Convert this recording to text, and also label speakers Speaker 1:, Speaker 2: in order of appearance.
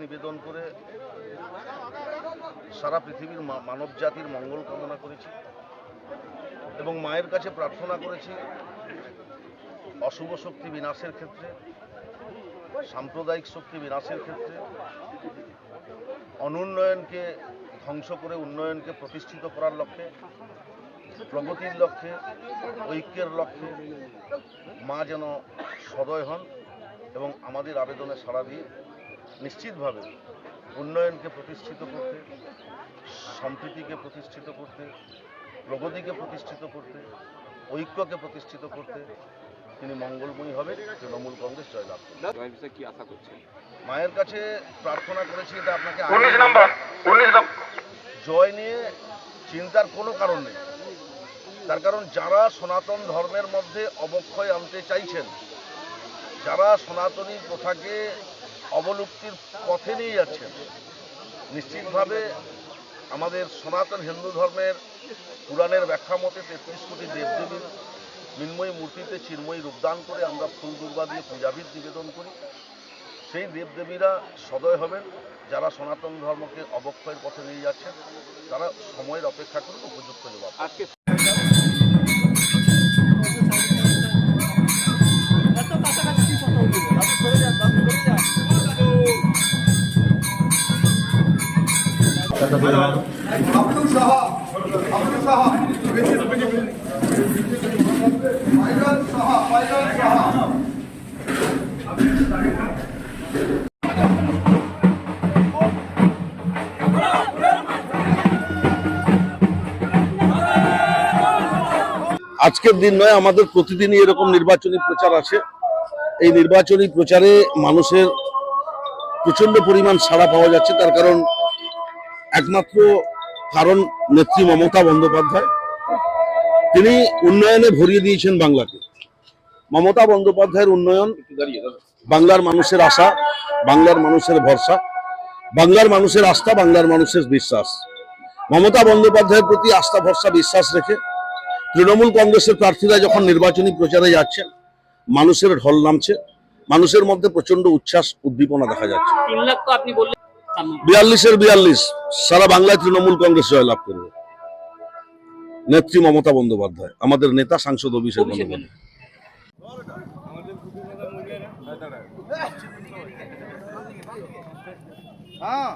Speaker 1: নিবেদন করে সারা পৃথিবীর মানব জাতির মঙ্গল কামনা করেছি এবং মায়ের কাছে প্রার্থনা করেছি অশুভ শক্তি বিনাশের ক্ষেত্রে, সাম্প্রদায়িক শক্তি বিনাশের ক্ষেত্রে, অনুন্নয়নকে ধ্বংস করে উন্নয়নকে প্রতিষ্ঠিত করার লক্ষ্যে প্রগতির লক্ষ্যে ঐক্যের লক্ষ্যে মা যেন সদয় হন এবং আমাদের আবেদনে সাড়া দিয়ে নিশ্চিতভাবে উন্নয়নকে প্রতিষ্ঠিত করতে সম্প্রীতিকে প্রতিষ্ঠিত করতে প্রগতিকে প্রতিষ্ঠিত করতে ঐক্যকে প্রতিষ্ঠিত করতে তিনি মঙ্গলময়ী হবে তৃণমূল কংগ্রেস জয়লাভ করবে।
Speaker 2: কি আশা করছেন?
Speaker 1: মায়ের কাছে প্রার্থনা করেছি এটা আপনাকে জয় নিয়ে চিন্তার কোনো কারণ নেই। তার কারণ যারা সনাতন ধর্মের মধ্যে অবক্ষয় আনতে চাইছেন, যারা সনাতনী প্রথাকে অবলুপ্তির পথে নিয়ে যাচ্ছেন, নিশ্চিতভাবে আমাদের সনাতন হিন্দু ধর্মের পুরাণের ব্যাখ্যা মতে তেত্রিশ কোটি দেবদেবীর মৃন্ময়ী মূর্তিতে চিন্ময়ী রূপদান করে আমরা ফুল দুর্বা দিয়ে পূজাবিদ নিবেদন করি। সেই দেবদেবীরা সদয় হবেন, যারা সনাতন ধর্মকে অবক্ষয়ের পথে নিয়ে যাচ্ছেন, তারা সময়ের অপেক্ষা করুন, উপযুক্ত জবাব। আজকের দিন নয়, আমাদের প্রতিদিনই এরকম নির্বাচনী প্রচার আছে এই নির্বাচনী প্রচারে মানুষের প্রচণ্ড পরিমাণ সাড়া পাওয়া যাচ্ছে, তার কারণ একমাত্র কারণ নেত্রী মমতা বন্দ্যোপাধ্যায়। তিনি উন্নয়নে ভরিয়ে দিয়েছেন বাংলাকে। মমতা বন্দ্যোপাধ্যায়ের উন্নয়ন বাংলার মানুষের আশা, বাংলার মানুষের ভরসা, বাংলার মানুষের আস্থা, বাংলার মানুষের বিশ্বাস। মমতা বন্দ্যোপাধ্যায়ের প্রতি আস্থা, ভরসা, বিশ্বাস রেখে তৃণমূল কংগ্রেসের প্রার্থীরা যখন নির্বাচনী প্রচারে যাচ্ছেন, মানুষের ঢল নামছে, মানুষের মধ্যে প্রচণ্ড উচ্ছ্বাস, উদ্দীপনা দেখা যাচ্ছে। বিয়াল্লিশের বিয়াল্লিশ সারা বাংলায় তৃণমূল কংগ্রেস জয়লাভ করবে। নেত্রী মমতা বন্দ্যোপাধ্যায় আমাদের নেতা সাংসদ অভিষেক
Speaker 3: অভিষেক
Speaker 1: বন্দ্যোপাধ্যায়।
Speaker 4: হ্যাঁ